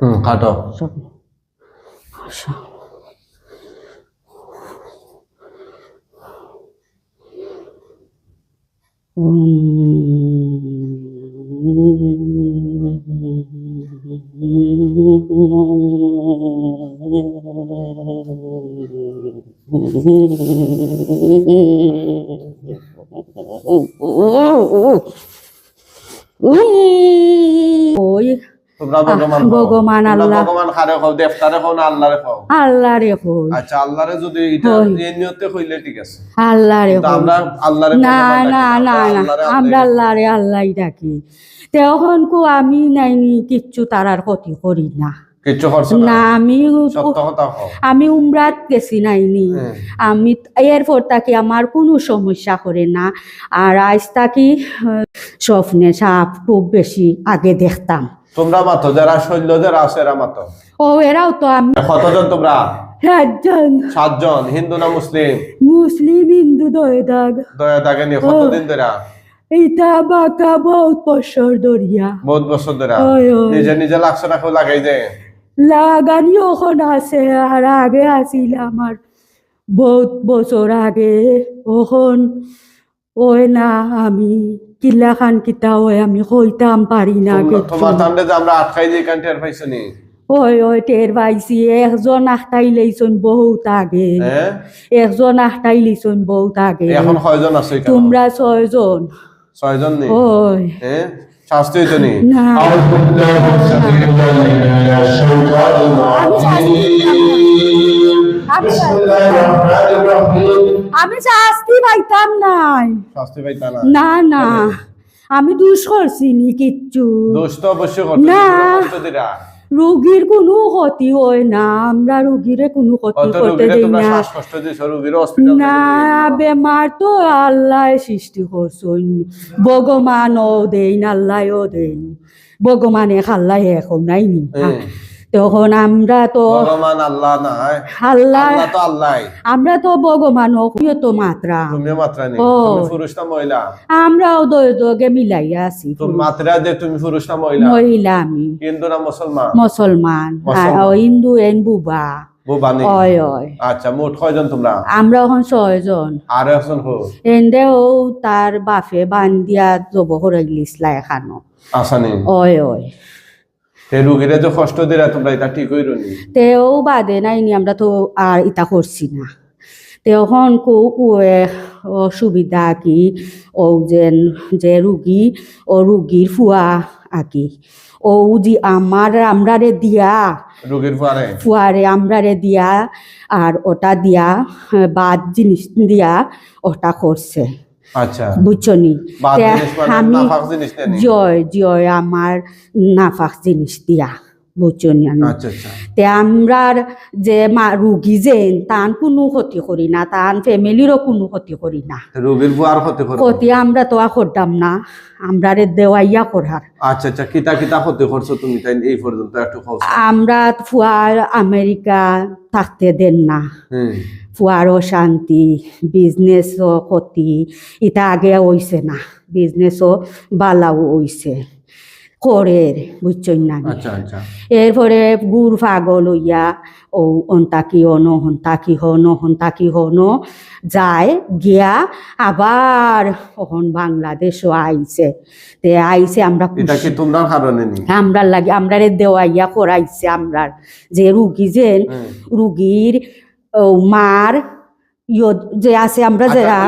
হুম কাটো সব আচ্ছা ওই তোমরা ভগবান ভগবান আল্লাহ। ভগবান খারে খাও দেবতারে খাও না আল্লাহরে খাও আল্লাহ রে আচ্ছা আল্লাহরে যদি এটা এই নিয়তে কইলে ঠিক আছে। আল্লাহ রে আমরা আল্লাহরে না না না না আমরা আল্লাহরে- আল্লাহ রে আল্লাহ ডাকি। কো আমি নাইনি কিচ্ছু তারার ক্ষতি করি না। না? আমি আমি উমরাত গেছি নাইনি হ্যাঁ। আমি এরপর তাকে আমার কোনো সমস্যা করে না। আর আজ তাকি স্বপ্নে সাপ খুব বেশি আগে দেখতাম। তোমরা মাতো যারা শৈল্য যারা আছে এরা মাতো। ও এরাও তো আমি। কতজন তোমরা? একজন সাতজন হিন্দু না মুসলিম? মুসলিম হিন্দু দয়দাগ। দয়া দাগে নিয়ে কতদিন ধরে? ইটা বাঁকা বহুত বছর দরিয়া বহুত বছর ধরে। নিজে নিজে লাগছে না কেউ লাগাই যে লাগানি ওখন আছে আর আগে আছিল আমার বহুত বছর আগে। ওখন ওই না আমি কিল্লা খান কিতা ওই আমি কইতাম পারি না তোমার সামনে যে আমরা আটকাই যে কান্টে আর পাইছো ওই ওই টের পাইছি। একজন আখটাই লইছন বহুত আগে। হ্যাঁ? একজন আখটাই লইছন বহুত আগে। এখন কয়জন আছে তোমরা ছয়জন। ছয়জন নি? ওই হ্যাঁ? শাস্তি হইতো নি? আমি শাস্তি আমি শাস্তি পাইতাম নাই। শাস্তি পাইতাম না না আমি দোষ করছি নি কিচ্ছু। দোষ তো অবশ্য করছি না রোগীর কোনো ক্ষতি হয় না আমরা রোগীর কোনো ক্ষতি করতে দেই না। না বেমার তো আল্লাহ সৃষ্টি করছই ভগবান ও দেই না আল্লাহ ও দেই ভগবানে খাল্লাহ এখন নাই নি। তখন আমরা তো ভগবান আল্লাহ আল্লাহ তো আল্লাহ। আমরা তো ভগবান তো মাত্রা। তুমি মাত্রা নেই। ও। তুমি পুরুষ না মহিলা? আমরাও দয়ে দগে মিলাইয়া আছি তুমি মাত্রা তুমি পুরুষ না মহিলা? মহিলা আমি। হিন্দু না মুসলমান? মুসলমান। আর মুসলমান। হিন্দু এন বুবা। আচ্ছা মোট কয়জন তোমরা? আমরা এখন ছয়জন। আর একজন হো। এন্দেও তার বাপে বান্দিয়া জব হরাইলিসলা এখানো আসানি। অয় অয় সেই রুগীরে যে কষ্ট দিলা তোমরা এটা ঠিক হইল নি? তেও বাদে নাইনি আমরা তো আর ইটা করছি না। তখন কো উয়ে অসুবিধা কি ও যেন যে রুগী ও রুগীর ফুয়া আকি। ও যে আমার আমরারে দিয়া রুগীর ফুয়ারে আমরারে দিয়া আর ওটা দিয়া বাদ জিনিস দিয়া ওটা করছে। বুঝছনি? বাদ তে মানে আমি জয় জয় আমার নাফাক জিনিস দিয়া বুঝছনি আমি? আচ্ছা আচ্ছা। তে আমরার যে মা রুগী যে তান কোনো ক্ষতি করি না তান ফ্যামিলিরও কোনো ক্ষতি করি না। রুগীর বুয়ার ক্ষতি করে ক্ষতি আমরা তো আর করতাম না আমরারে দেওয়াইয়া করার। আচ্ছা আচ্ছা কিতা কিতা ক্ষতি করছ তুমি তাই এই পর্যন্ত একটু আমরা ফুয়ার আমেরিকা থাকতে দেন না। ফুয়ারও শান্তি বিজনেসও ক্ষতি। এটা আগে হইছে না বিজনেসও বালাও হইছে করের বুঝছই না আচ্ছা আচ্ছা। এরপরে গুড় পাগল হইয়া ও অন্তাকি হন হন্তাকি হন হন্তাকি হন যায় গিয়া আবার ওখন বাংলাদেশও আইছে। তে আইছে আমরা আমরা লাগে আমরা দেওয়াইয়া করাইছে আমরা যে রুগী যে হুম। রুগীর মার যে আছে আমরা আচ্ছা, যারা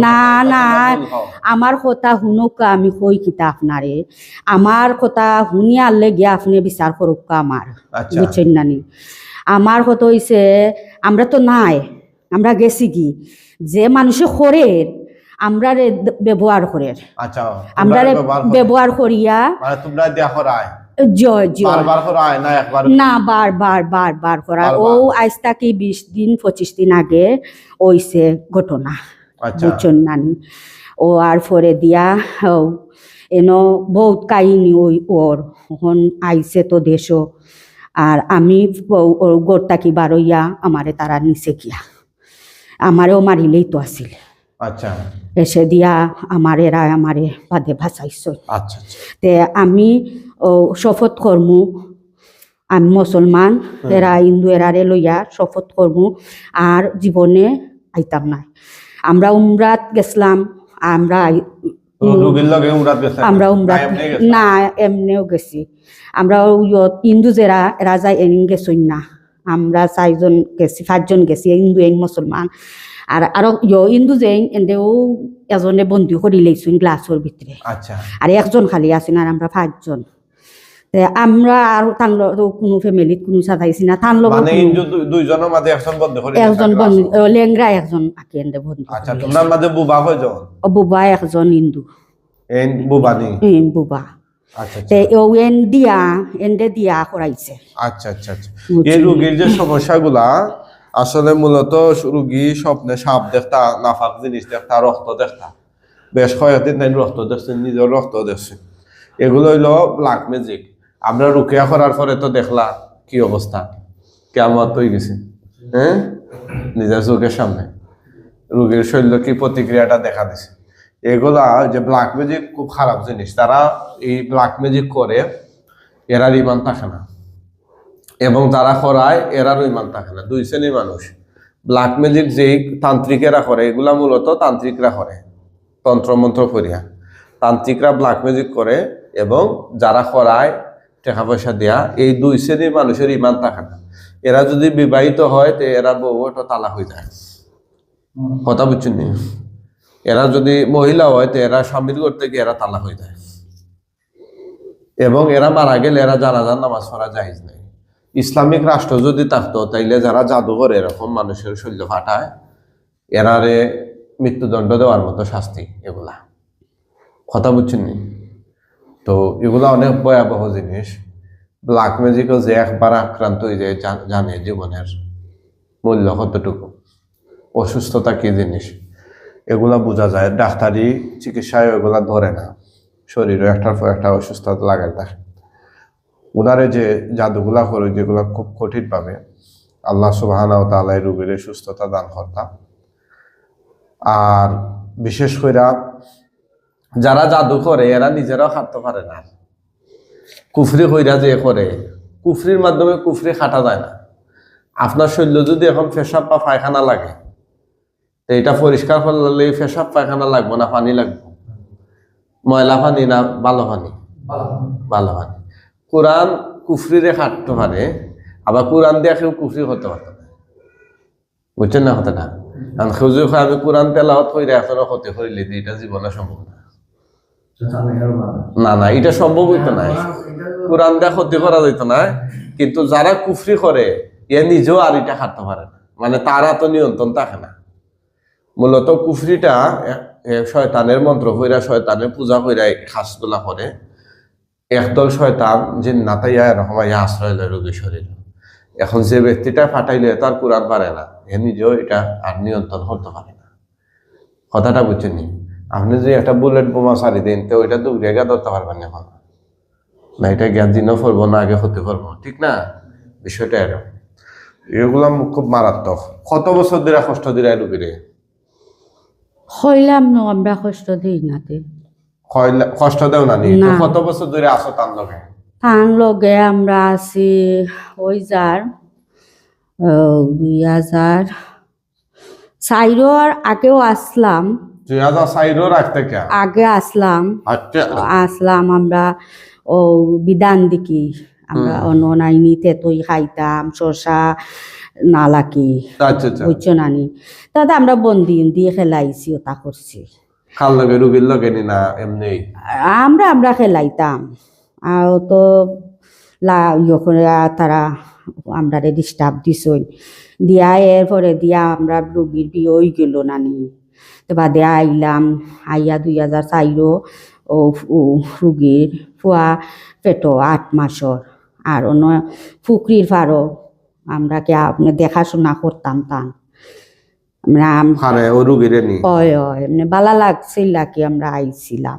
না। না। আমার কথা শুনুক আমি কই কিতা আপনারে। আমার কথা শুনি আনলে গিয়া আপনি বিচার করুক আমার আচ্ছা। বুঝছেন নানি আমার কথা হইছে আমরা তো নাই আমরা গেছি কি? যে মানুষে করে আমরা ব্যবহার করে আচ্ছা আমরা ব্যবহার করিয়া মানে তোমরা জয় জয়। না বার বার বার বার করা ও। আজ তাকি বিশ দিন পঁচিশ দিন আগে ওইছে ঘটনা আচ্ছা। বুঝছেন নানি ও আর ফরে দিয়া এনো বহুত কাহিনী ওই ওর। এখন আইছে তো দেশও। আর আমি ওর গোরটাকি বারইয়া আমারে তারা নিচে গিয়া। আমারেও মারিলেই তো আসিল আচ্ছা। এসে দিয়া আমার এরা আমারে বাদে ভাসাইছ আচ্ছা আচ্ছা। তে আমি শপথ কর্মু। আমি মুসলমান এরা হিন্দু এরারে লইয়া শপথ কর্মু। আর জীবনে আইতাম না আমরা উমরাত গেছিলাম আমরা আমরা উমরাত না, এমনি এমনিও গেছি। আমরা হিন্দু যারা এরা যায় এনিন গেছই না। আমরা চারজন গেছি পাঁচজন গেছি হিন্দু এন মুসলমান। আর আরও ইয় হিন্দু যে এন্দেও এজনে বন্দি করে লেইছুন গ্লাসের ভিতরে। আচ্ছা। আর একজন খালি আছেন আর আমরা পাঁচজন। আমরা আর তান কোনো ফ্যামিলিত কোনো সাজাইছি না তান লগত মানে দুইজনের মাঝে একজন বন্ধ করে লেংরা একজন আকে এন্ডে বন্দি আচ্ছা তোমরা মাঝে বুবা ও বুবা একজন হিন্দু বুবা আচ্ছা আচ্ছা। এন আচ্ছা সমস্যাগুলা আসলে মূলত রুগী স্বপ্নে সাপ দেখতা নাফাক জিনিস দেখতা রক্ত দেখতা। বেশ কয়েকদিন রক্ত দেখছেন নিজের রক্ত দেখছেন। এগুলো হইল ব্ল্যাক ম্যাজিক। আমরা রুকিয়া করার পরে তো দেখলা কি অবস্থা। কেমন হয়ে গেছে। হ্যাঁ? নিজের চোখের সামনে। রুগীর শৈল্য কি প্রতিক্রিয়াটা দেখা দিছে। এগুলা যে ব্ল্যাক ম্যাজিক খুব খারাপ জিনিস। তারা এই ব্ল্যাক ম্যাজিক করে এরা ইমান থাকে না। এবং তারা করায়, এরারও ইমান থাকে না। দুই শ্রেণির মানুষ। ব্ল্যাক ম্যাজিক যেই তান্ত্রিকেরা করে, এগুলা মূলত তান্ত্রিকরা করে। তন্ত্রমন্ত্র করিয়া। তান্ত্রিকরা ব্ল্যাক ম্যাজিক করে এবং যারা করায় টাকা পয়সা দেয়া, এই দুই শ্রেণির মানুষের ইমান থাকে না। এরা যদি বিবাহিত হয়, তো এরা বউ ওটা তালা হয়ে যায়। কথা বুঝছেন? এরা যদি মহিলা হয়, তো এরা স্বামীর করতে গিয়ে এরা তালা হয়ে যায়। এবং এরা মারা গেলে এরা যারা জানাজার নামাজ পড়া জাহিজ নাই। ইসলামিক রাষ্ট্র যদি থাকতো, তাইলে যারা জাদুঘর এরকম মানুষের শৈল্য ফাটায়, এরারে মৃত্যুদণ্ড দেওয়ার মতো শাস্তি এগুলা। কথা বুঝছেন নি? তো এগুলা অনেক ভয়াবহ জিনিস। ব্ল্যাক ম্যাজিকও যে একবার আক্রান্ত হয়ে যায় জানে জীবনের মূল্য কতটুকু? অসুস্থতা কি জিনিস? এগুলা বোঝা যায়। ডাক্তারি, চিকিৎসায় এগুলা ধরে না। শরীরে একটার পর একটা অসুস্থতা লাগাই থাকে ওনারে যে জাদুগুলা করে, যেগুলো খুব কঠিনভাবে আল্লাহ সুবাহানা তালাই রুগীর সুস্থতা দান করতাম আর বিশেষ করে যারা জাদু করে, এরা নিজেরাও খাটতে পারে না। কুফরি কইরা যে করে, কুফরির মাধ্যমে কুফরি খাটা যায় না। আপনার শৈল্য যদি এখন পেশাব বা পায়খানা লাগে এটা পরিষ্কার করলে পেশাব, পায়খানা লাগবে না, পানি লাগবে? ময়লা পানি না ভালো পানি? ভালো পানি। কোরআন কুফরিরে খাটতে পারে, আবার কোরআন দিয়ে কেউ কুফরি করতে পারতো না। বুঝছেন না কথাটা? কারণ কয়, আমি কোরআন তেলাওয়াত করে এখনও করিলে যে এটা জীবনে সম্ভব না। না না এটা সম্ভব হইতো না কোরআন দিয়ে ক্ষতি করা যেত না কিন্তু যারা কুফরি করে এ নিজেও আর এটা খাটতে পারে না। মানে তারা তো নিয়ন্ত্রণ থাকে না। মূলত কুফরিটা শয়তানের মন্ত্র হইরা শয়তানের পূজা হইরা খাসগুলা করে। একদল শয়তান যে নাতাইয়া রহমাইয়া আশ্রয় লয় রোগী শরীর। এখন যে ব্যক্তিটা ফাটাইলে তার কোরআন পারে না এ নিজেও এটা আর নিয়ন্ত্রণ করতে পারে না। কথাটা বুঝছেন নি? আপনি যে একটা বুলেট বোমা সারি দিন তো ওইটা তো গা ধরতে পারবেন না এখন। না এটা জ্ঞান দিনও করব না আগে হতে পারব ঠিক না? বিষয়টা এরকম। এগুলা খুব মারাত্মক। কত বছর ধরে কষ্ট দিরা রুগীরে হইলাম না আমরা কষ্ট দিই না কষ্ট দেও না নি? কত বছর ধরে আসো তার লগে? তার লগে আমরা আছি ওই যার দুই হাজার চাইরোর আগেও আসলাম। আগে আসলাম। আচ্ছা। আসলাম আমরা ও বিধান দিকি। আমরা অননাইনি তেতই খাইতাম শশা নালাকি আচ্ছা আচ্ছা। বুঝছ নানি? তাতে আমরা বন্দি দিয়ে খেলাইছি ওটা করছি। আমরা আমরা খেলাইতাম। আর তো লা ইয়ে তারা আমরা ডিস্টার্ব দিছই। দিয়া এরপরে দিয়া আমরা রোগীর বিয়ে গেল নানি। তো বাদে আইলাম আইয়া দুই হাজার চাইরো ও রুগীর ফুয়া পেটো আট মাসর। আর অন্য ফুকরির ফারো আমরা কে আপনি দেখাশোনা করতাম তান। আমরা হারে ও রুগীরে নি? এমনি বালা লাগছিল কি আমরা আইছিলাম।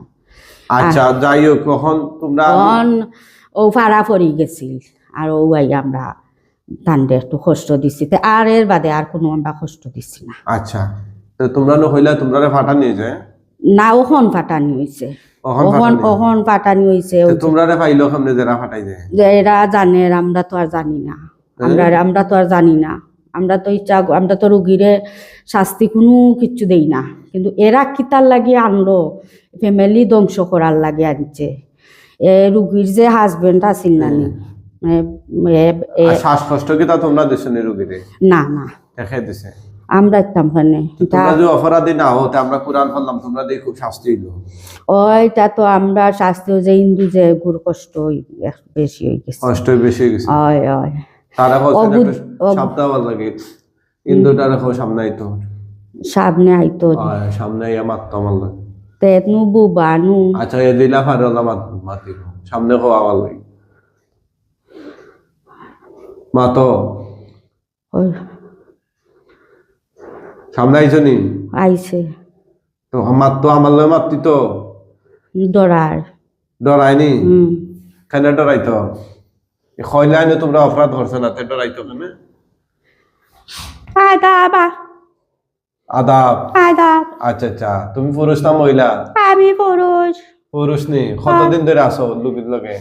আচ্ছা যাই হোক কখন তোমরা ও ফাড়া পড়ি গেছিল আর ও আই আমরা তান্ডে একটু কষ্ট দিছি। আর এর বাদে আর কোনো আমরা কষ্ট দিছি না। আচ্ছা। তোমরা হইলা তোমরা ফাটা নিয়ে যায় না ওখন ফাটানি হয়েছে ফাটানি। তোমরা পাইলো কেমনে যারা ফাটাই যায় এরা জানে আমরা তো আর জানি না। আমরা আমরা তো আর জানি না। আমরা তো ইচ্ছা আমরা তো রুগীরে শাস্তি কোনো কিচ্ছু দেই না। কিন্তু এরা কিতার লাগে আনলো? ফ্যামিলি ধ্বংস করার লাগে আনছে। এ রুগীর যে হাজবেন্ড আছিল এ- শ্বাসকষ্ট কি তা তোমরা দিছো নি রুগীরে? না না। দিছে? আমরা ইতাম খানে তোমরা যে অপরাধী না হতে আমরা কোরআন পড়লাম তোমরা দিয়ে খুব শাস্তি হইল। ওইটা তো আমরা শাস্ত্র যে হিন্দু যে গুরু কষ্ট হই- বেশি হয়ে গেছে। কষ্ট বেশি হয়ে গেছে। হয় হয়। তারা বলছেন অবুধ- একটু অব- সাবধান হওয়ার লাগে। সামনে আইতো। সামনে আইতো সামনে আইয়া মারতো আমার লাগে। তেতনু বুবানু আচ্ছা এ দিলা ফারলা মাত মাতিব। সামনে আওয়ার লাগে। মাতো। সামনে আইছো নি? আইছে। তো মাত তো আমার লয় তো। ডরার। ডরায়নি কেন ডরাইতো? খয়লাইনে তোমরা অপরাধ করছ না তে ডরাইতো কেন? আদাবা। আদাব? আদাব। আচ্ছা আচ্ছা। তুমি পুরুষ না মহিলা? আমি পুরুষ। পুরুষ নি? কতদিন ধরে আসো লোকের লগে?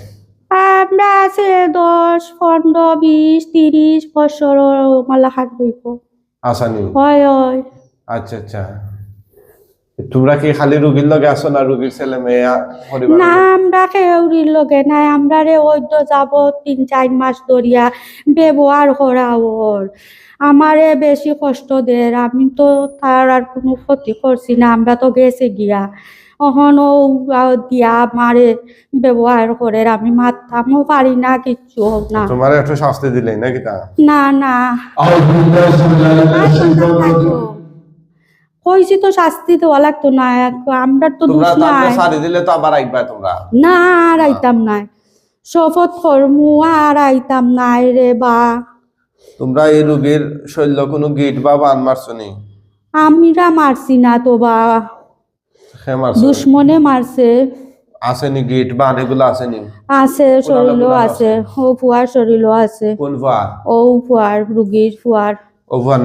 আমরা আছে দশ পনেরো বিশ তিরিশ বছর মালা হাত বইব আসানি? হয় হয়। আচ্ছা আচ্ছা। তোমরা কি খালি রুগীর লগে আসো না রুগীর ছেলে মেয়ে না আমরা কেউরির লগে নাই। আমরা রে ওইদ্য যাব তিন চার মাস ধরিয়া ব্যবহার করা ওর। আমারে বেশি কষ্ট দেয়। আমি তো তার আর কোনো ক্ষতি করছি না। আমরা তো গেছে গিয়া। অহনও দিয়া মারে ব্যবহার করে আমি মারতামও পারি না কিচ্ছু না। তোমার একটু শাস্তি নাকি তা? না না। কইছি তো শাস্তি দেওয়া লাগতো না আমরা তো দোষ নাই। দিলে তো আবার আইবা তোমরা। না আর আইতাম না শপথ কর্মু আর আইতাম নাই রে বা। তোমরা এই রুগীর শৈল্য কোনো গেট বা বান মারছো আমরা মারছি না তো বা। দুশ্মনে মারছে। আসেনি গিট বান এগুলো আসেনি। আছে শরীরও আছে। ও ফুয়ার শরীরও আছে। কোন ফুয়ার? ও ফুয়ার রুগীর ফুয়ার।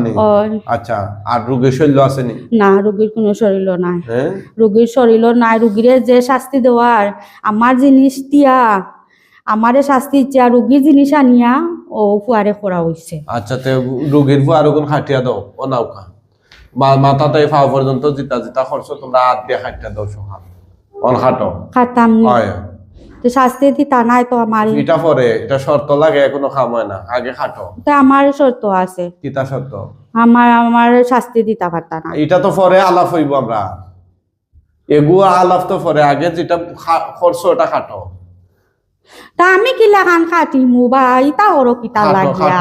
নেই? আচ্ছা আর রুগীর শৈল্য আসেনি? না রুগীর কোনো নাই। রুগীর নাই। রুগীরে যে শাস্তি দেওয়ার আমার জিনিস দিয়া আমারে শাস্তি ইচ্ছা রুগীর জিনিস আনিয়া ও ফুয়ারে করা হইছে। আচ্ছা তে রুগীর ফুয়ার কোন খাটিয়া দাও ও নাউকা মাথাতে ফাও পর্যন্ত জিতা জিতা খরচ তোমরা হাত দিয়ে খাটিয়া দাও অন খাটো। খাতাম হয়। তো শাস্তি দিতা নাই তো আমার। এটা পরে এটা শর্ত লাগে কোনো খাম হয় না। আগে খাটো। তো আমার শর্ত আছে। কিতা শর্ত। আমার আমার শাস্তি দিতা পারতা না। এটা তো পরে আলাপ হইব আমরা। এগুয়া আলাপ তো পরে আগে যেটা খরচ ওটা খাটো। তা আমি কি লাগান খাটি মু বা ইতা ওর কিতা লাগিয়া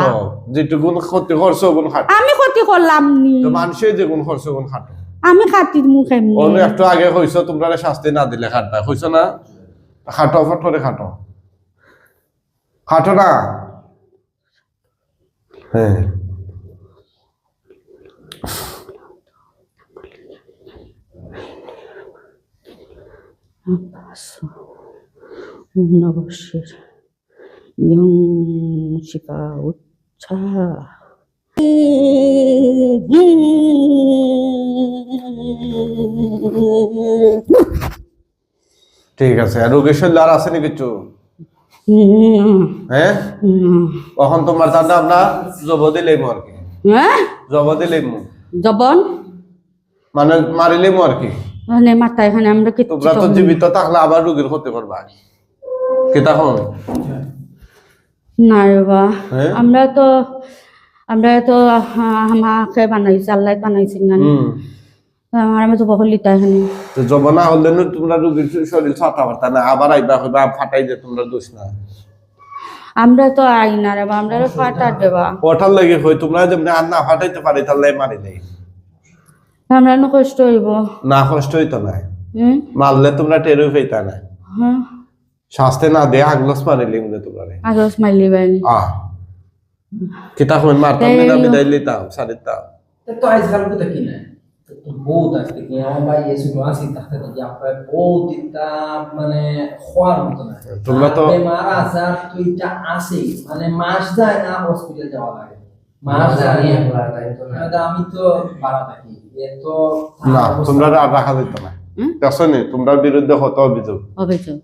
যেটুকুন ক্ষতি খরচ ওগুন খাটো আমি ক্ষতি করলাম নি তো মানুষের যেগুন খরচ ওগুন খাটো আমি মুখ এমনি অন্য একটু আগে হইছো তোমরা শাস্তি না দিলে খাটবা হইছো না খাটো ফট করে খাটো খাটো না হ্যাঁ নবশের ইয়ং শিপা উচ্ছা। ঠিক আছে আর শৈল আর আসেনি কিছু? হ্যাঁ? কখন তোমার নাম না? জব দিলে আর কি? হ্যাঁ? জব দিলে জবন? মানে মারিলে আর কি? মানে মাথা এখানে আমরা কিচ্ছু তোমরা তো জীবিত থাকলে আবার রোগীর ক্ষতি করবা। না রে বা হ্যাঁ? আমরা তো আমরা তো আমাকে বানাইছি আল্লাহ বানাইছি না। হুম। আমার আমি তো বহু এখানে তো জব হলে তোমরা রোগীর শরীর ছাতা পারতা না আবার আইবা হইবা ফাটাই যে তোমরা দোষ না। আমরা তো আই না রে বা আমরা ফাটা দেবা ওঠার লাগে হই তোমরা যেমনি আর না ফাটাইতে পারি তাহলে মারি নেই আমরা কষ্ট হইব। না কষ্ট হইতো না। মারলে তোমরা টেরও পেতা না। হ্যাঁ। শাস্তি না দে আগলস মারিলে মনে তোমরা আগে স্মাইলি বাইনি আহ। কিতা হইন মারতাম না। বিদায় লিতাম সারিতাম তো আজকাল তো কি না বহুত আছে কি আমার ভাই এসে তো আসি তাহতে কি আপনার বহুত ইটা মানে খোয়ার মতো না তোমরা তো- বেমার আজার তো এটা আছে মানে মাস যায় না হসপিটাল যাওয়া লাগে। মাস যায় না। আমি তো বাড়া থাকি এ না তোমরা রাখা যেত না? দেখছ তোমরা বিরুদ্ধে কত অভিযোগ। অভিযোগ।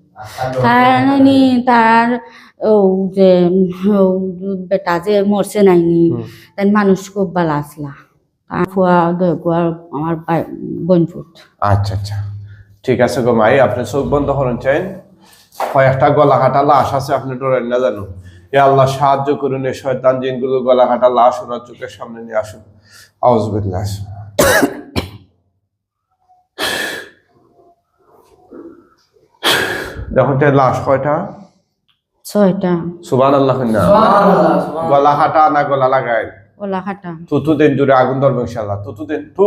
নাইনি তার যে বেটা যে মরছে নাইনি তাই মানুষ খুব ভালো আসলা। ফুয়া দয়কুয়ার আমার বাই- বোনপুত আচ্ছা আচ্ছা। ঠিক আছে গো মাই আপনি চোখ বন্ধ করেন চাইন। কয়েকটা গলা কাটা লাশ আছে আপনি ডরেন না জানো। এ আল্লাহ সাহায্য করুন এই শয়তান জিনগুলো গলা কাটা লাশ ওনার চোখের সামনে নিয়ে আসুন আউজবিল্লাহ দেখুন তো লাশ কয়টা? ছয়টা। সুবান আল্লাহ গলা কাটা না গলা লাগায়? ওলা খাটা তুতু দিন জুড়ে আগুন ধরবে ইনশাল্লাহ তুতু দিন তু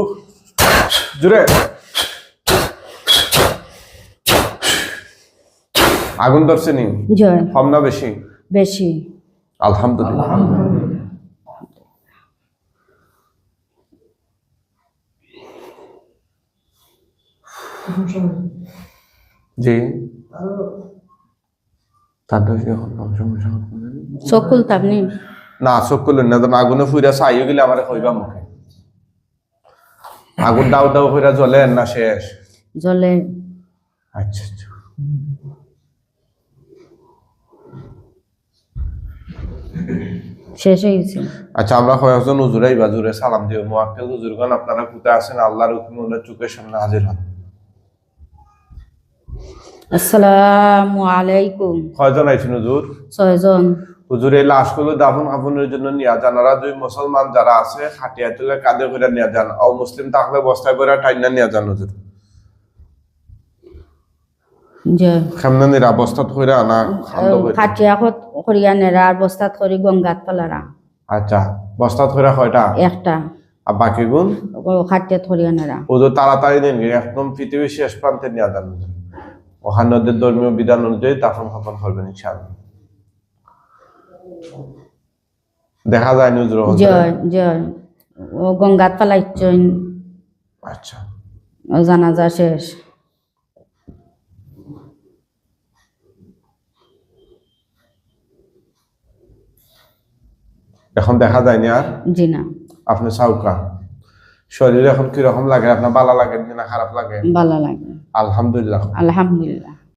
জুড়ে। আগুন ধরছে নি? জয়। কম না বেশি? বেশি। আলহামদুলিল্লাহ। জি। এখন সমস্যা হচ্ছে না। চোখ না আগুনে ফুইরা চাইও গেলে আমার কইবা মুখে। আগুন দাও দাও ফুইরা জ্বলে না শেষ। জলে আচ্ছা আচ্ছা। শেষ হয়ে গেছে। আচ্ছা আমরা কয়েকজন হুজুরাই বা জুড়ে সালাম দিও। মোয়াক্কেল হুজুরগণ আপনারা কোথায় আছেন? আল্লাহর হুকুমে চোখের সামনে হাজির হন। আসসালামু আলাইকুম। কয়জন আইছেন হুজুর? ছয়জন। হুজুর এই লাশগুলো দাফন কাফনের জন্য নিয়ে যান। আর দুই মুসলমান যারা আছে খাটিয়া তুলে কাঁধে করে নিয়ে যান। ও মুসলিম থাকলে বস্তায় করে টাইনা নিয়ে যান হুজুর। আনা খাটিয়া করিয়া নেরা আর বস্তাত করি গঙ্গাত পালারা আচ্ছা বস্তাত করে কয়টা? একটা। আর বাকি গুণ? খাটিয়া ধরিয়া নেরা। হুজুর তাড়াতাড়ি দিন একদম পৃথিবীর শেষ প্রান্তে নিয়ে যান হুজুর। ওখানে ওদের ধর্মীয় বিধান অনুযায়ী দাফন কাফন করবেন ইনশাআল্লাহ। দেখা যায়। জয় জয়। ও গঙ্গাত পালাইছেন আচ্ছা। ও জানাজা শেষ। এখন দেখা যায়নি আর? জি না। আপনি চাউকা শরীর এখন কীরকম লাগে? আপনার ভালো লাগে না খারাপ লাগে? ভালো লাগে। আলহামদুলিল্লাহ। আলহামদুলিল্লাহ।